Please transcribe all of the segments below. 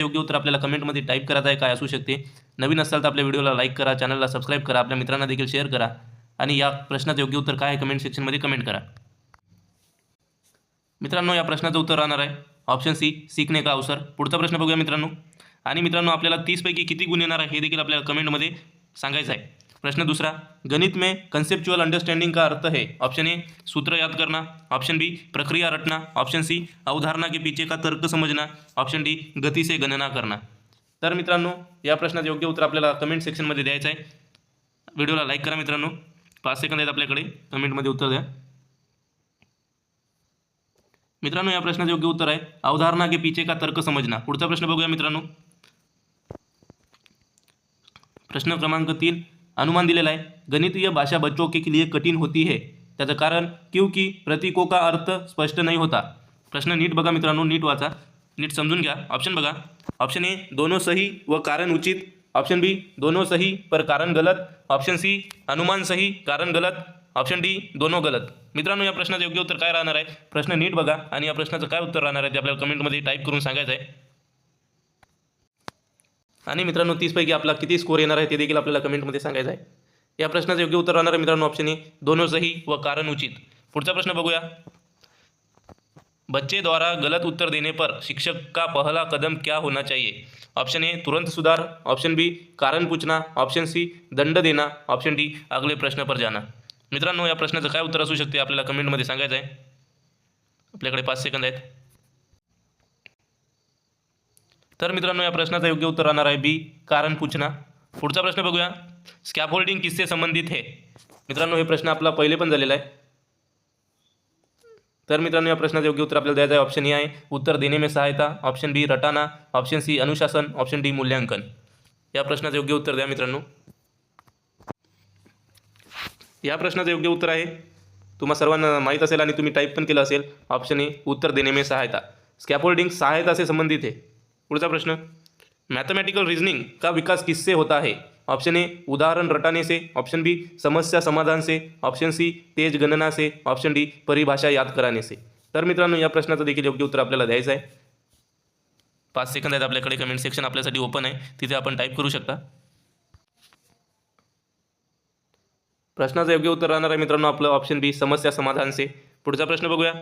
योग्य उत्तर आपल्याला कमेंटमध्ये टाईप करायचं आहे काय असू शकते. नवीन असाल तर आपल्या व्हिडिओला लाईक करा चॅनलला सबस्क्राईब करा आपल्या मित्रांना देखील शेअर करा. आणि या प्रश्नाचं योग्य उत्तर काय आहे कमेंट सेक्शनमध्ये कमेंट करा. मित्रांनो या प्रश्नाचं उत्तर राहणार आहे. ऑप्शन सी सीखने का अवसर? पुढचा प्रश्न बघूया मित्रांनो. आणि मित्रांनो आपल्याला तीसपैकी किती गुण येणार आहे हे देखील आपल्याला कमेंटमध्ये सांगायचं आहे. प्रश्न दूसरा गणित में कंसेप्चुअल अंडरस्टैंडिंग का अर्थ है। ऑप्शन ए सूत्र याद करना। ऑप्शन बी प्रक्रिया रटना। ऑप्शन सी अवधारणा के पीछे का तर्क समझना। ऑप्शन डी गती से गणना करना। तर मित्रांनो या प्रश्नाचं योग्य उत्तर आपल्याला कमेंट सेक्शनमध्ये द्यायचं आहे. व्हिडिओला लाईक करा मित्रांनो. पाच सेकंद आहेत आपल्याकडे. कमेंटमध्ये उत्तर द्या. मित्रांनो या प्रश्नाचं योग्य उत्तर आहे. अवधारणा के पीछे का तर्क समजना पुढचा प्रश्न बघूया मित्रांनो. प्रश्न क्रमांक तीन अनुमान दिलेला आहे. गणितीय भाषा बच्चों के लिए कठिन होती है. त्याचं कारण क्योंकि प्रतीकों का अर्थ स्पष्ट नाही होता. प्रश्न नीट बघा मित्रांनो नीट वाचा. नीट समजून घ्या. ऑप्शन बघा. ऑप्शन ए दोनों सही व कारण उचित. ऑप्शन बी दोनों सही पर कारण गलत. ऑप्शन सी अनुमान सही कारण गलत. ऑप्शन डी दोनों गलत. मित्रांनो या प्रश्नाचं योग्य उत्तर काय राहणार आहे? प्रश्न नीट बघा आणि या प्रश्नाचं काय उत्तर राहणार आहे ते आपल्याला कमेंटमध्ये टाईप करून सांगायचं आहे. आणि मित्रांनो तीसपैकी आपला किती स्कोर येणार आहे ते देखील आपल्याला कमेंटमध्ये सांगायचं आहे. या प्रश्नाचं योग्य उत्तर राहणार आहे मित्रांनो ऑप्शन ए दोनों सही व कारण उचित. पुढचा प्रश्न बघूया. बच्चे द्वारा गलत उत्तर देने पर शिक्षक का पहला कदम क्या होना चाहिए? ऑप्शन ए तुरंत सुधार. ऑप्शन बी कारण पूछना. ऑप्शन सी दंड देना. ऑप्शन डी अगले प्रश्न पर जाना. मित्रांनो या प्रश्नाचं काय उत्तर असू शकते आपल्याला कमेंटमध्ये सांगायचं आहे? आपल्याकडे पाच सेकंद आहेत. तर मित्रांनो या प्रश्नाचं योग्य उत्तर राहणार आहे बी. कारण पूछना. पुढचा प्रश्न बघूया. स्कॅफोल्डिंग किससे संबंधित हे. मित्रांनो हे प्रश्न आपला पहिले पण झालेला आहे. तर मित्रांनो या प्रश्नाचं योग्य उत्तर आपल्याला द्यायचं आहे. ऑप्शन ए आहे उत्तर देणे में सहायता. ऑप्शन बी रटाना. ऑप्शन सी अनुशासन. ऑप्शन डी मूल्यांकन. या प्रश्नाचं योग्य उत्तर द्या मित्रांनो. या प्रश्नाचं योग्य उत्तर आहे. तुम्हा सर्वांना माहीत असेल आणि तुम्ही टाईप पण केलं असेल. ऑप्शन ए उत्तर देणे में सहायता. स्कॅफोल्डिंग सहायता से संबंधित आहे पुढचा प्रश्न. मॅथमॅटिकल रीजनिंग का विकास किससे होता है ऑप्शन ए उदाहरण रटाने से. ऑप्शन बी समस्या समाधान से. ऑप्शन सी तेज गणना से. ऑप्शन डी परिभाषा याद कराने से. तर मित्रांनो या प्रश्नाचं देखील योग्य उत्तर आपल्याला द्यायचं आहे. पाच सेकंद आहेत आपल्याकडे. कमेंट सेक्शन आपल्यासाठी ओपन आहे. तिथे आपण टाईप करू शकता. प्रश्नाचं योग्य उत्तर राहणार आहे मित्रांनो आपलं ऑप्शन बी समस्या समाधान से. पुढचा प्रश्न बघूया.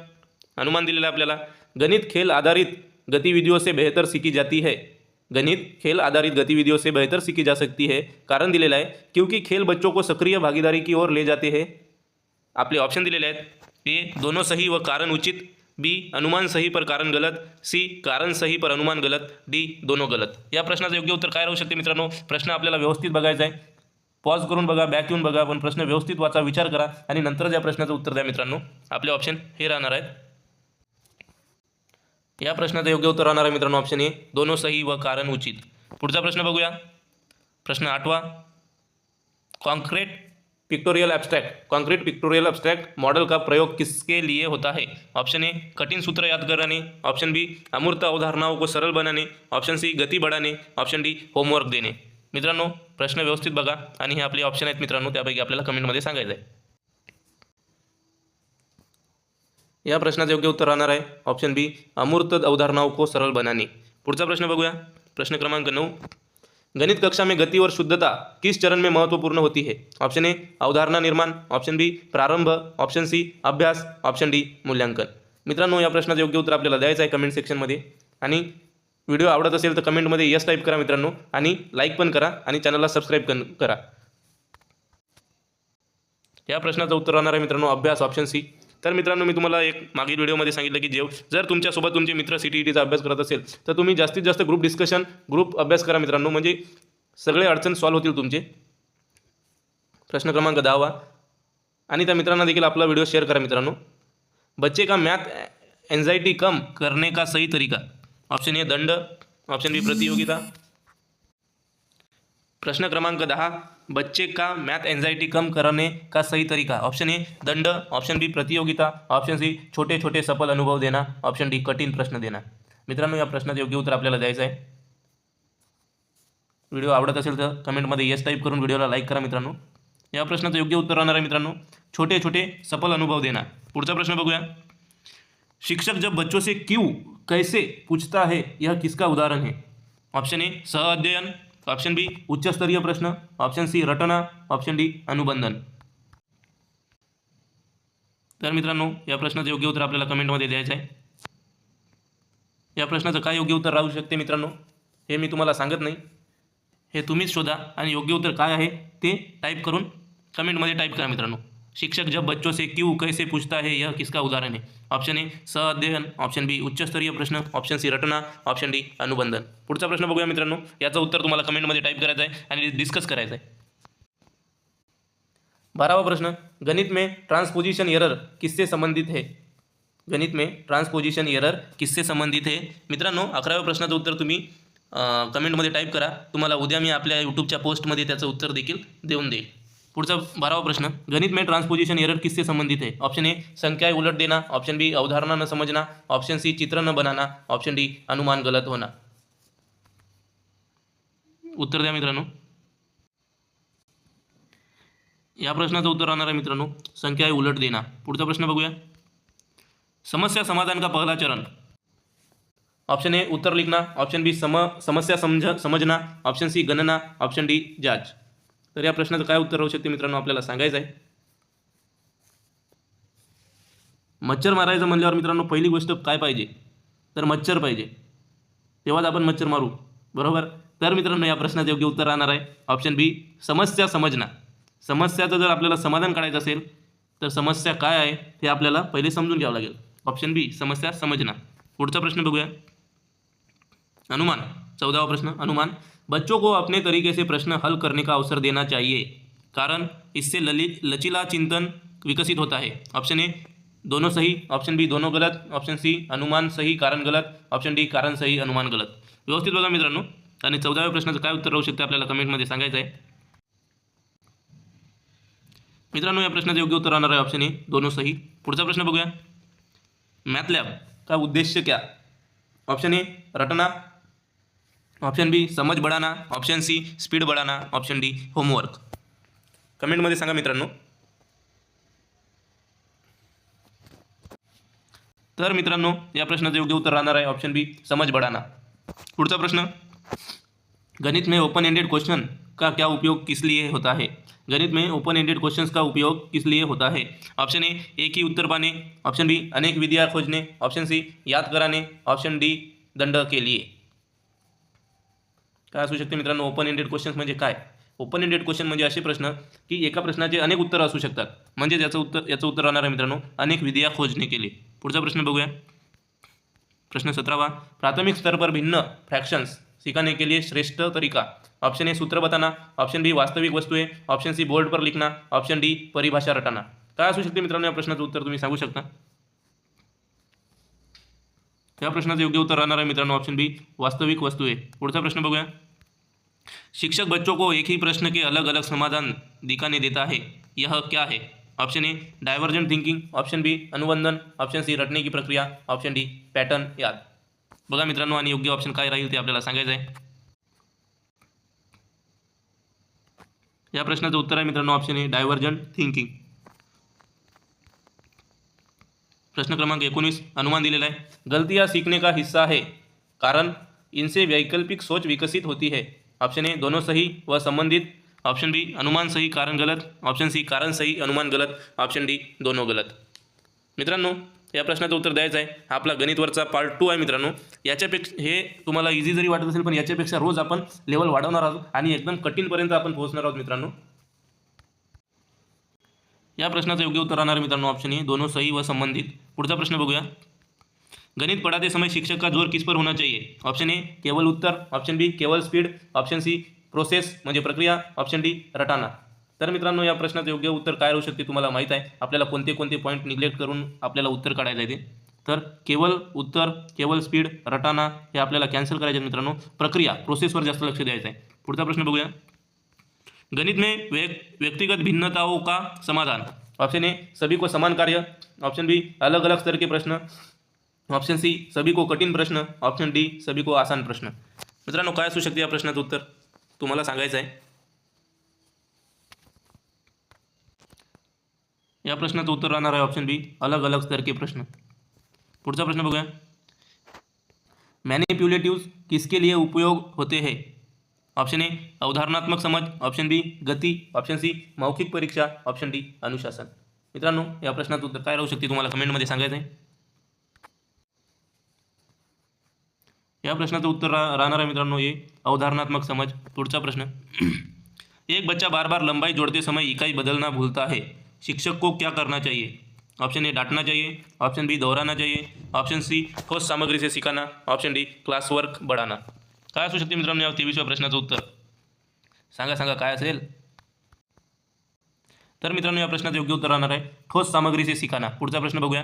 अनुमान दिलेला आहे आपल्याला. गणित खेल आधारित गतिविधियों से बेहतर सीखी जाती है। गणित खेल आधारित गतिविधियों से बेहतर सीखी जा सकती है। कारण दिलेलं आहे क्योंकि खेल बच्चों को सक्रिय भागीदारी की ओर ले जाते हैं। आपले ऑप्शन दिलेले आहेत ए दोनों सही व कारण उचित बी अनुमान सही पर कारण गलत सी कारण सही पर अनुमान गलत डी दोनों गलत। या प्रश्नाचं योग्य उत्तर काय राहू शकते मित्रांनो? प्रश्न आपल्याला व्यवस्थित बघायचा आहे. पॉज करून बघा बॅक येऊन बघा पण प्रश्न व्यवस्थित वाचा विचार करा आणि नंतरच या प्रश्नाचं उत्तर द्या मित्रांनो. आपले ऑप्शन हे राहणार आहेत. या प्रश्नाचं योग्य उत्तर राहणार आहे मित्रांनो ऑप्शन ए दोनों सही व कारण उचित. पुढचा प्रश्न बघूया. प्रश्न आठवा. Concrete pictorial abstract concrete pictorial abstract model का प्रयोग किसके लिए होता है? ऑप्शन ए कठिन सूत्र याद कराने ऑप्शन बी अमूर्त अवधारणाओं को सरल बनाने ऑप्शन सी गती बढ़ाने ऑप्शन डी होमवर्क देणे. मित्रांनो प्रश्न व्यवस्थित बघा आणि हे आपले ऑप्शन आहेत मित्रांनो त्यापैकी आपल्याला कमेंटमध्ये सांगायचं आहे या प्रश्नाचं योग्य उत्तर राहणार आहे. ऑप्शन बी अमूर्त अवधारणाओं को सरल बनाने पुढचा प्रश्न बघूया. प्रश्न क्रमांक नऊ. गणित कक्षा में गति और शुद्धता किस चरण में महत्त्वपूर्ण होती है? ऑप्शन ए अवधारणा निर्माण. ऑप्शन बी प्रारंभ. ऑप्शन सी अभ्यास. ऑप्शन डी मूल्यांकन. मित्रांनो या प्रश्नाचं योग्य उत्तर आपल्याला द्यायचं आहे कमेंट सेक्शनमध्ये आणि व्हिडिओ आवडत असेल तर कमेंटमध्ये यस टाईप करा मित्रांनो. आणि लाईक पण करा आणि चॅनलला सबस्क्राईब करा. या प्रश्नाचं उत्तर राहणार आहे मित्रांनो अभ्यास. ऑप्शन सी तर मित्रांनो मी तुम्हाला एक मागील व्हिडिओमध्ये सांगितलं की जेव जर तुमच्यासोबत तुमचे मित्र सी टी ईटीचा अभ्यास करत असेल तर तुम्ही जास्तीत जास्त ग्रुप डिस्कशन ग्रुप अभ्यास करा मित्रांनो. म्हणजे सगळे अडचण सॉल्व्ह होतील तुमचे. प्रश्न क्रमांक दहावा आणि त्या मित्रांना देखील आपला व्हिडिओ शेअर करा मित्रांनो. बच्चे का मॅथ एन्झायटी कम करने का सही तरीका? ऑप्शन ए दंड. ऑप्शन बी प्रतियोगिता. प्रश्न क्रमांक दहा. बच्चे का मैथ एंजाइटी कम करने का सही तरीका। ऑप्शन ए दंड। ऑप्शन बी प्रतियोगिता। ऑप्शन सी छोटे छोटे सफल अनुभव देना। ऑप्शन डी कठीण प्रश्न देना। मित्रांनो, या प्रश्नाचं योग्य उत्तर आपल्याला द्यायचं आहे. व्हिडिओ आवडत असेल तर कमेंटमध्ये येस टाईप करून व्हिडिओला करा मित्रांनो. या प्रश्नाचं योग्य उत्तर राहणार आहे मित्रांनो. छोटे छोटे सफल अनुभव देना. पुढचा प्रश्न बघूया. शिक्षक जब बच्चों से क्यों, कैसे पूछता है, यह किसका उदाहरण है? ऑप्शन ए सहअध्ययन ऑप्शन बी उच्चस्तरीय प्रश्न. ऑप्शन सी रटना. ऑप्शन डी अनुबंधन. तर मित्रांनो या प्रश्नाचं योग्य उत्तर आपल्याला कमेंटमध्ये द्यायचं आहे. या प्रश्नाचं काय योग्य उत्तर राहू शकते मित्रांनो हे मी तुम्हाला सांगत नाही. हे तुम्हीच शोधा आणि योग्य उत्तर काय आहे ते टाईप करून कमेंटमध्ये टाईप करा मित्रांनो. शिक्षक जब बच्चों से क्यों कैसे पूछता है यह किसका उदाहरण है? ऑप्शन ए सहअध्ययन ऑप्शन बी उच्चस्तरीय प्रश्न. ऑप्शन सी रटना. ऑप्शन डी अनुबंधन. पुढचा प्रश्न बघूया मित्रांनो. याचं उत्तर तुम्हाला कमेंटमध्ये टाईप करायचं आहे आणि डिस्कस करायचं आहे. बारहवा प्रश्न. गणित में ट्रांसपोजिशन एरर किससे संबंधित है? गणित में ट्रान्सपोजिशन एरर किससे संबंधित है? मित्रांनो अकराव्या प्रश्नाचं उत्तर तुम्ही कमेंटमध्ये टाईप करा. तुम्हाला उद्या मी आपल्या यूट्यूबच्या पोस्टमध्ये त्याचं उत्तर देखील देऊन देईल. पुढचा बारावा प्रश्न. गणित में ट्रांसपोजिशन एरर किससे संबंधित है? ऑप्शन ए संख्या उलट देना. ऑप्शन बी अवधारणा न समझना. ऑप्शन सी चित्र न बनाना. ऑप्शन डी अनुमान गलत होना. उत्तर द्या मित्रांनो. या प्रश्नाचं उत्तर राहणार आहे मित्रांनो. संख्या आहे उलट देना. पुढचा प्रश्न बघूया. समस्या समाधान का पहला चरण? ऑप्शन ए उत्तर लिखना. ऑप्शन बी सम समस्या समझ समजना. ऑप्शन सी गणना. ऑप्शन डी जांच. तर या प्रश्नाचं काय उत्तर राहू शकते मित्रांनो? आपल्याला सांगायचं आहे. मच्छर मारायचं म्हणल्यावर मित्रांनो पहिली गोष्ट काय पाहिजे? तर मच्छर पाहिजे. तेव्हाच आपण मच्छर मारू. बरोबर? तर मित्रांनो या प्रश्नाचं योग्य उत्तर राहणार आहे. ऑप्शन बी समस्या समजना समस्याचं जर आपल्याला समाधान काढायचं असेल तर समस्या काय आहे? हे आपल्याला पहिले समजून घ्यावं लागेल. ऑप्शन बी समस्या समजना पुढचा प्रश्न बघूया. अनुमान. चौदावा प्रश्न अनुमान. बच्चों को अपने तरीके से प्रश्न हल करने का अवसर देना चाहिए। कारण इससे ललित लचीला चिंतन विकसित होता है। ऑप्शन ए दोनों सही। ऑप्शन बी दोनों गलत। ऑप्शन सी अनुमान सही कारण गलत। ऑप्शन डी कारण सही अनुमान गलत। व्यवस्थित बघा मित्रांनो. आणि चौदाव्या प्रश्नाचं काय उत्तर राहू शकते आपल्याला कमेंटमध्ये सांगायचं आहे? मित्रांनो या प्रश्नाचं योग्य उत्तर राहणार आहे ऑप्शन ए दोनों सही. पुढचा प्रश्न बघूया. मॅथलॅब का उद्देश क्या? ऑप्शन ए रटना. ऑप्शन बी समझ बढ़ाना. ऑप्शन सी स्पीड बढ़ाना. ऑप्शन डी होमवर्क कमेंटमध्ये सांगा मित्रांनो. तर मित्रांनो या प्रश्नाचं योग्य उत्तर राहणार आहे. ऑप्शन बी समझ बढ़ाना. पुढचा प्रश्न. गणित में ओपन एंडेड क्वेश्चन का क्या उपयोग किस लिए होता है? गणित में ओपन एंडेड क्वेश्चंस का उपयोग किस लिए होता है? ऑप्शन ए एक ही उत्तर पाने. ऑप्शन बी अनेक विधियां खोजने. ऑप्शन सी याद कराने. ऑप्शन डी दंड के लिए. काय असू शकते मित्रांनो? ओपन एंडेड क्वेश्चन्स म्हणजे काय? ओपन एंडेड क्वेश्चन म्हणजे असे प्रश्न की एका प्रश्नाचे अनेक उत्तर असू शकतात. म्हणजे याचं उत्तर याचं उत्तर राहणार आहे मित्रांनो अनेक विधिया खोजने केली. पुढचा प्रश्न बघूया. प्रश्न सतरावा. प्राथमिक स्तर पर भिन्न फ्रॅक्शन्स सिखाने के लिए श्रेष्ठ तरीका. ऑप्शन ए सूत्र बताना. ऑप्शन बी वास्तविक वस्तुएं ऑप्शन सी बोर्ड पर लिखना. ऑप्शन डी परिभाषा रटाना. काय असू शकते मित्रांनो या प्रश्नाचं उत्तर तुम्ही सांगू शकता? या प्रश्नाचं योग्य उत्तर राहणार आहे मित्रांनो ऑप्शन बी वास्तविक वस्तु आहे पुढचा प्रश्न बघूया. शिक्षक बच्चों को एक ही प्रश्न के अलग अलग समाधान दिखाने देता है, यह क्या है? Option A divergent thinking option B अनुबंधन. Option C रटने की प्रक्रिया. ऑप्शन डी पॅटर्न याद. बघा मित्रांनो योग्य ऑप्शन काय राहील ते आपल्याला सांगायचं आहे. उत्तर आहे मित्रांनो ऑप्शन ए डायव्हर्जंट थिंकिंग प्रश्न क्रमांक एकोणीस अनुमान दिलेला आहे. गलतियाँ सीखने का हिस्सा है कारण इनसे वैकल्पिक सोच विकसित होती है. ऑप्शन ए दोनों सही व संबंधित. ऑप्शन बी अनुमान सही कारण गलत. ऑप्शन सी कारण सही अनुमान गलत. ऑप्शन डी दोनों गलत. मित्रांनो या प्रश्नाचं उत्तर द्यायचं आहे. आपला गणितवरचा पार्ट टू आहे मित्रांनो. याच्यापेक्षा हे तुम्हाला इझी जरी वाटत असेल पण याच्यापेक्षा रोज आपण लेवल वाढवणार आहोत आणि एकदम कठीणपर्यंत आपण पोहोचणार आहोत मित्रांनो. या प्रश्नाचं योग्य उत्तर राहणार मित्रांनो ऑप्शन ए. दोनों सही व संबंधित. पुढचा प्रश्न बघूया. गणित पढ़ाते समय शिक्षक का जोर किस पर होना चाहिए? ऑप्शन ए केवल उत्तर. ऑप्शन बी केवल स्पीड ऑप्शन सी प्रोसेस म्हणजे प्रक्रिया. ऑप्शन डी रटाना. तर मित्रांनो या प्रश्नाचं योग्य उत्तर काय राहू शकते तुम्हाला माहीत आहे. आपल्याला कोणते कोणते पॉईंट निग्लेक्ट करून आपल्याला उत्तर काढायचं आहे ते तर केवल उत्तर केवल स्पीड रटाना हे आपल्याला कॅन्सल करायचे आहे मित्रांनो. प्रक्रिया प्रोसेसवर जास्त लक्ष द्यायचं आहे. पुढचा प्रश्न बघूया. गणित में व्यक्तिगत भिन्नताओं का समाधान। ऑप्शन ए सभी को समान कार्य। ऑप्शन बी अलग अलग स्तर के प्रश्न। ऑप्शन सी सभी को कठीण प्रश्न। ऑप्शन डी सभी को आसान प्रश्न। मित्रांनो, काय असू शकते या प्रश्नाचं उत्तर? तुम्हाला सांगायचं आहे या प्रश्नाचं उत्तर राहणार आहे ऑप्शन बी अलग अलग स्तर के प्रश्न. पुढचा प्रश्न बघूया. किसके लिए उपयोग होते हैं? ऑप्शन ए अवधारणात्मक समज. ऑप्शन बी गती. ऑप्शन सी मौखिक परीक्षा. ऑप्शन डी अनुशासन. मित्रांनो, या प्रश्नाचं उत्तर काय राहू शकते तुम्हाला कमेंटमध्ये सांगायचं आहे या प्रश्नाचं उत्तर रा, राहणार अवधारणात्मक समझ पुढचा प्रश्न. एक बच्चा बार बार लंबाई जोड़ते समय इकाई बदलना भूलता है शिक्षक को क्या करना चाहिए? ऑप्शन ए डांटना चाहिए. ऑप्शन बी दोहराना चाहिए. ऑप्शन सी ठोस सामग्री से सिखाना ऑप्शन डी क्लास वर्क बढ़ाना. काय असू शकते मित्रांनो या तेवीसव्या प्रश्नाचं उत्तर? सांगा सांगा काय असेल? तर मित्रांनो या प्रश्नाचं योग्य उत्तर राहणार आहे. ठोस सामग्रीचे शिकाना पुढचा प्रश्न बघूया.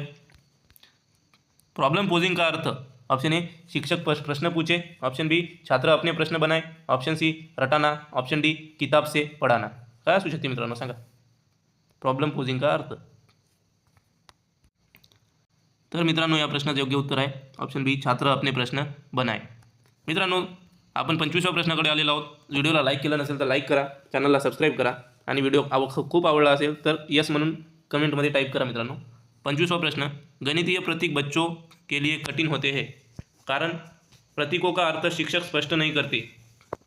प्रॉब्लेम पोजिंग का अर्थ? ऑप्शन ए शिक्षक प्रश्न पूछे. ऑप्शन बी छात्र अपने प्रश्न बनाए. ऑप्शन सी रटाना. ऑप्शन डी किताब से पढ़ाना. काय असू शकते मित्रांनो? सांगा. प्रॉब्लेम पोजिंग का अर्थ? तर मित्रांनो या प्रश्नाचं योग्य उत्तर आहे. ऑप्शन बी छात्र अपने प्रश्न बनाए. मित्रांनो आपण पंचवीसव्या प्रश्नाकडे आलेलो आहोत. व्हिडिओला लाईक केलं नसेल तर लाईक करा. चॅनलला सबस्क्राईब करा. आणि व्हिडिओ आव खूप आवडला असेल तर यस म्हणून कमेंटमध्ये टाईप करा मित्रांनो. पंचवीसवा प्रश्न गणितीय प्रतीक बच्चों के लिए कठिन होते हैं. कारण प्रतीकों हो का अर्थ शिक्षक स्पष्ट नहीं करते.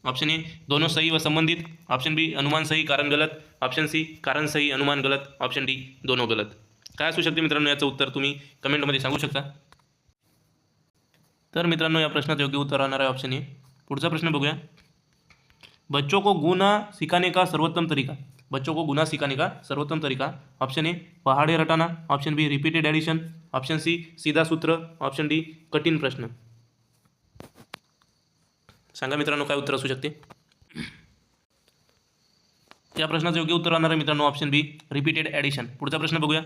ऑप्शन ए दोनों सही व संबंधित. ऑप्शन बी अनुमान सही कारण गलत. ऑप्शन सी कारण सही अनुमान गलत. ऑप्शन डी दोनों गलत. काय असू शकते मित्रांनो याचं उत्तर तुम्ही कमेंटमध्ये सांगू शकता. तर मित्रांनो या प्रश्नाचं योग्य उत्तर राहणार आहे ऑप्शन ए. पुढचा प्रश्न बघूया. बच्चों को गुना सिखाने का सर्वोत्तम तरीका? बच्चों को गुना सिखाने का सर्वोत्तम तरीका? ऑप्शन ए पहाड़े रटाना. Option B repeated addition option C सीधा सूत्र. ऑप्शन डी कठीण प्रश्न. सांगा मित्रांनो काय उत्तर असू शकते? या प्रश्नाचं योग्य उत्तर राहणार आहे मित्रांनो ऑप्शन बी रिपीटेड ॲडिशन पुढचा प्रश्न बघूया.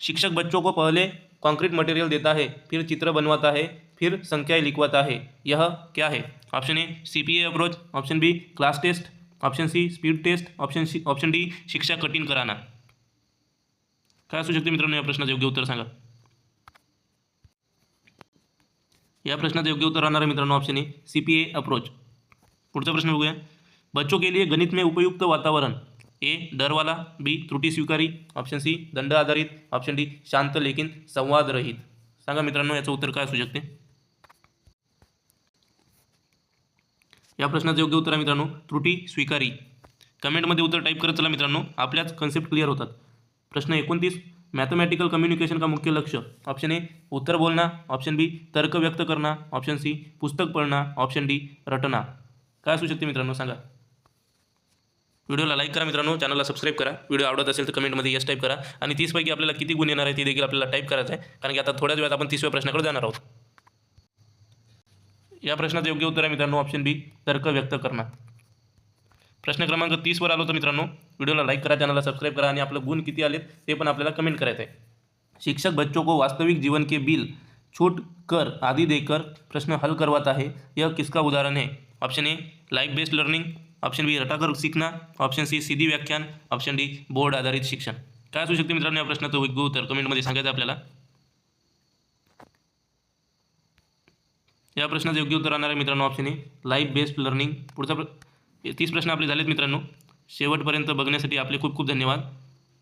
शिक्षक बच्चों को पहले कॉन्क्रीट मटेरियल देता है फिर चित्र बनवाता है फिर संख्याएं लिखवाता है। यह क्या है? Option A C P A approach option B class test option C speed test option C option D शिक्षा कठीण कराना। काय असू शकते मित्रांनो या प्रश्नाचं योग्य उत्तर सांगा. या प्रश्नाचं योग्य उत्तर राहणार आहे मित्रांनो option A C P A approach पुढचा प्रश्न बघूया. बच्चों के लिए गणित में उपयुक्त वातावरण. ए डर वाला बी त्रुटी स्वीकारी. ऑप्शन सी दंड आधारित. ऑप्शन डी शांत लेकिन संवाद रहित. सांगा मित्रांनो याचं उत्तर काय असू शकते? या प्रश्नाचं योग्य उत्तर आहे मित्रांनो त्रुटी स्वीकारी. कमेंटमध्ये उत्तर टाईप करत चला मित्रांनो आपल्याच कन्सेप्ट क्लिअर होतात. प्रश्न एकोणतीस मॅथमॅटिकल कम्युनिकेशन का मुख्य लक्ष? ऑप्शन ए उत्तर बोलणं. ऑप्शन बी तर्क व्यक्त करणं. ऑप्शन सी पुस्तक पळणं ऑप्शन डी रटना. काय असू शकते मित्रांनो सांगा. व्हिडिओला लाईक करा मित्रांनो चॅनलला सबस्क्राईब करा. व्हिडिओ आवडत असेल तर कमेंटमध्ये यस टाईप करा. आणि तीसपैकी आपल्याला किती गुण येणार आहे ते देखील आपल्याला टाईप करायचं आहे. कारण की आता थोड्याच वेळात आपण तिसव्या प्रश्नाकडे जाणार आहोत. या प्रश्नाचं योग्य उत्तर आहे मित्रांनो ऑप्शन बी तर्क व्यक्त करणार. प्रश्न क्रमांक तीसवर आलो तर मित्रांनो. व्हिडिओला लाईक करा चॅनलला सबस्क्राईब करा आणि आपलं गुण किती आलेत ते पण आपल्याला कमेंट करायचं आहे शिक्षक बच्चों को वास्तविक जीवन के बिल छूट कर आदि देकर प्रश्न हल करवाता है. यह किसका उदाहरण है? Option A life based learning option B रटाकर सीखना. ऑप्शन सी सीधी व्याख्यान. ऑप्शन डी बोर्ड आधारित शिक्षण. काय असू शकते मित्रांनो या प्रश्नाचं? योग्य उत्तर कमेंटमध्ये सांगायचं आहे आपल्याला. या प्रश्नाचं योग्य उत्तर राहणार आहे मित्रांनो option A life based learning पुढचा प्र तीस प्रश्न आपले झालेत मित्रांनो. शेवटपर्यंत बघण्यासाठी आपले खूप खूप धन्यवाद.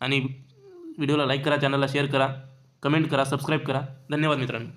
आणि व्हिडिओला लाईक करा चॅनलला शेअर करा कमेंट करा सबस्क्राईब करा. धन्यवाद मित्रांनो.